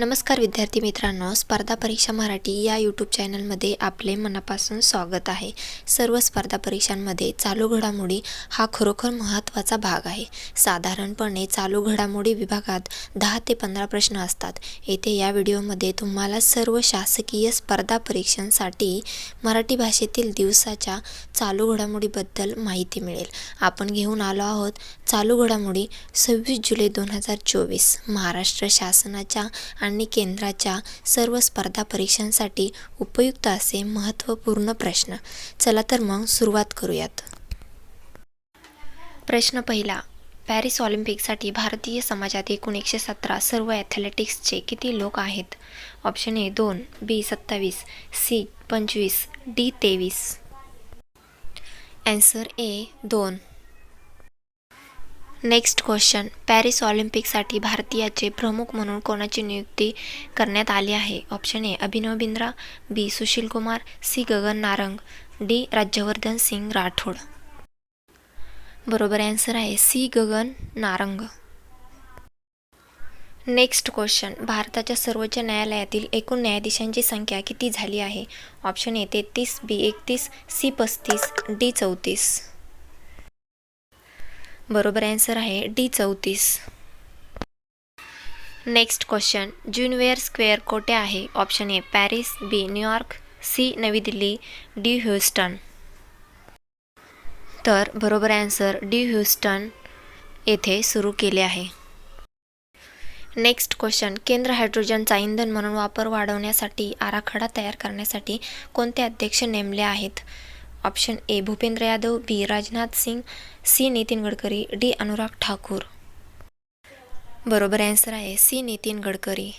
नमस्कार विद्यार्थी मित्रांनो स्पर्धा परीक्षा मराठी या यूट्यूब चॅनलमध्ये आपले मनापासून स्वागत आहे. सर्व स्पर्धा परीक्षांमध्ये चालू घडामोडी हा खरोखर महत्त्वाचा भाग आहे. साधारणपणे चालू घडामोडी विभागात दहा ते पंधरा प्रश्न असतात. येथे या व्हिडिओमध्ये तुम्हाला सर्व शासकीय स्पर्धा परीक्षांसाठी मराठी भाषेतील दिवसाच्या चालू घडामोडीबद्दल माहिती मिळेल. आपण घेऊन आलो आहोत चालू घडामोडी सव्वीस जुलै दोन हजार चोवीस. महाराष्ट्र शासनाच्या आणि केंद्राच्या सर्व स्पर्धा परीक्षांसाठी उपयुक्त असे महत्त्वपूर्ण प्रश्न. चला तर मग सुरुवात करूयात. प्रश्न पहिला. पॅरिस ऑलिम्पिकसाठी भारतीय समाजात एकूण एकशे सतरा सर्व ॲथलेटिक्सचे किती लोक आहेत? ऑप्शन ए दोन बी सत्तावीस सी पंचवीस डी तेवीस. ॲन्सर ए दोन. नेक्स्ट क्वेश्चन पॅरिस ऑलिम्पिकसाठी भारतीयाचे प्रमुख म्हणून कोणाची नियुक्ती करण्यात आली आहे? Option A Abhinav Bindra. B Sushil Kumar. C Gagan Narang. D Rajyavardhan Singh Rathore. बरोबर ॲन्सर आहे C Gagan Narang. Next question भारताच्या सर्वोच्च न्यायालयातील एकूण न्यायाधीशांची संख्या किती झाली आहे? ऑप्शन ए तेहतीस. बी एकतीस. सी पस्तीस. डी चौतीस. बरोबर ॲन्सर आहे डी चौतीस. नेक्स्ट क्वेश्चन ज्युनवेअर स्क्वेअर कोठे आहे? Option A Paris B New York C Navi Delhi D Houston तर बरोबर ॲन्सर डी ह्युस्टन येथे सुरू केले आहे. नेक्स्ट क्वेश्चन केंद्र हायड्रोजनचा इंधन म्हणून वापर वाढवण्यासाठी आराखडा तयार करण्यासाठी कोणते अध्यक्ष नेमले आहेत? Option A Bhupendra Yadav B Rajnath Singh C Nitin Gadkari D Anurag Thakur बरोबर ॲन्सर आहे C Nitin Gadkari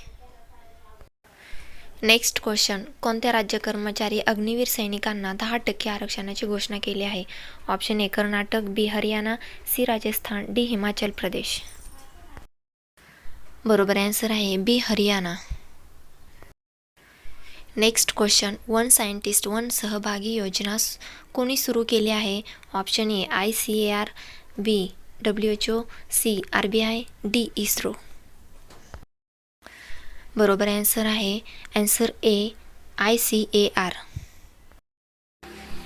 next question कोणत्या राज्य कर्मचारी अग्निवीर सैनिकांना दहा टक्के आरक्षणाची घोषणा केली आहे? Option A Karnataka B Haryana C Rajasthan D Himachal Pradesh. बरोबर ॲन्सर आहे B Haryana. Next question one scientist one सहभागी योजना कोणी सुरू केली आहे? Option A I C A R B W H O C R B I D ISRO बरोबर answer आहे. Answer A I C A R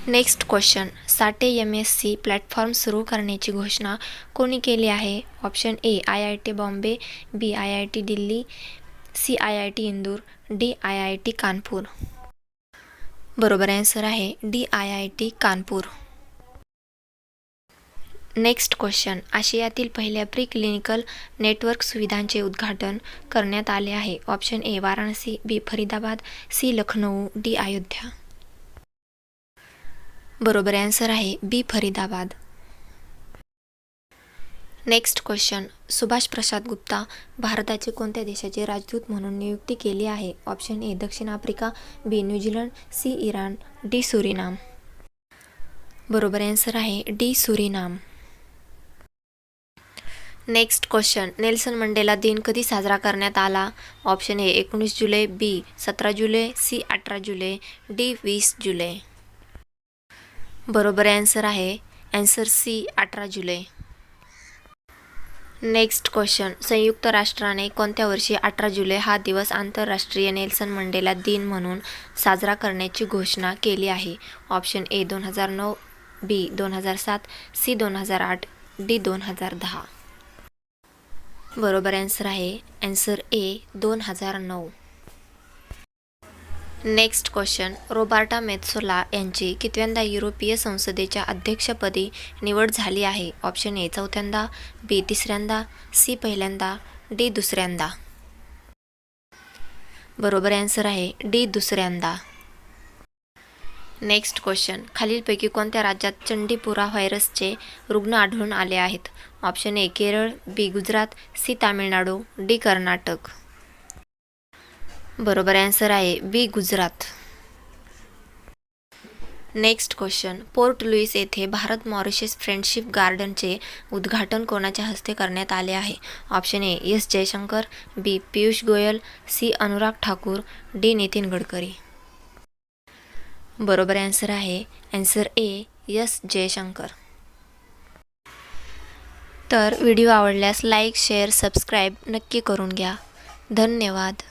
next question Sathee M S C platform सुरू करण्याची घोषणा कोणी केली आहे? Option A I I T Bombay B I I T Delhi C I I T Indore D I I T Kanpur. बरोबर answer आहे D I I T Kanpur. Next question आशियातील पहिल्या प्री क्लिनिकल नेटवर्क सुविधांचे उद्घाटन करण्यात आले आहे. Option A Varanasi B Faridabad C Lucknow D Ayodhya. बरोबर ॲन्सर आहे B Faridabad. Next question Subhash Prasad Gupta भारताचे कोणत्या देशाचे राजदूत म्हणून नियुक्ती केली आहे? ऑप्शन ए दक्षिण Africa B New Zealand C Iran D Suriname. बरोबर ॲन्सर आहे D Suriname. Next question Nelson Mandela दिन कधी साजरा करण्यात आला? ऑप्शन ए एकोणीस जुलै बी सतरा जुलै सी अठरा जुलै डी वीस जुलै. बरोबर ॲन्सर आहे. ॲन्सर सी अठरा जुलै. Next question. संयुक्त राष्ट्राने कोणत्या वर्षी अठरा जुलै हा दिवस आंतरराष्ट्रीय नेल्सन मंडेला दिन म्हणून साजरा करण्याची घोषणा केली आहे? ऑप्शन ए दोन हजार नऊ बी दोन हजार सात सी दोन हजार आठ डी दोन हजार दहा. बरोबर ॲन्सर आहे. ॲन्सर ए दोन हजार नऊ. नेक्स्ट क्वेश्चन रोबार्टा मेत्सोला यांची कितव्यांदा युरोपीय संसदेच्या अध्यक्षपदी निवड झाली आहे? ऑप्शन ए चौथ्यांदा बी तिसऱ्यांदा सी पहिल्यांदा डी दुसऱ्यांदा. बरोबर ॲन्सर आहे डी दुसऱ्यांदा. नेक्स्ट क्वेश्चन खालीलपैकी कोणत्या राज्यात चंडीपुरा व्हायरसचे रुग्ण आढळून आले आहेत? Option A Kerala B Gujarat C Tamil Nadu D Karnataka. बरोबर ॲन्सर आहे B Gujarat. Next question Port Louis येथे भारत मॉरिशस फ्रेंडशिप गार्डनचे उद्घाटन कोणाच्या हस्ते करण्यात आले आहे? Option A S Jaishankar B Piyush Goyal C Anurag Thakur D Nitin Gadkari. बरोबर ॲन्सर आहे. Answer A S Jaishankar. तर व्हिडिओ आवडल्यास लाईक शेअर सबस्क्राईब नक्की करून घ्या. धन्यवाद.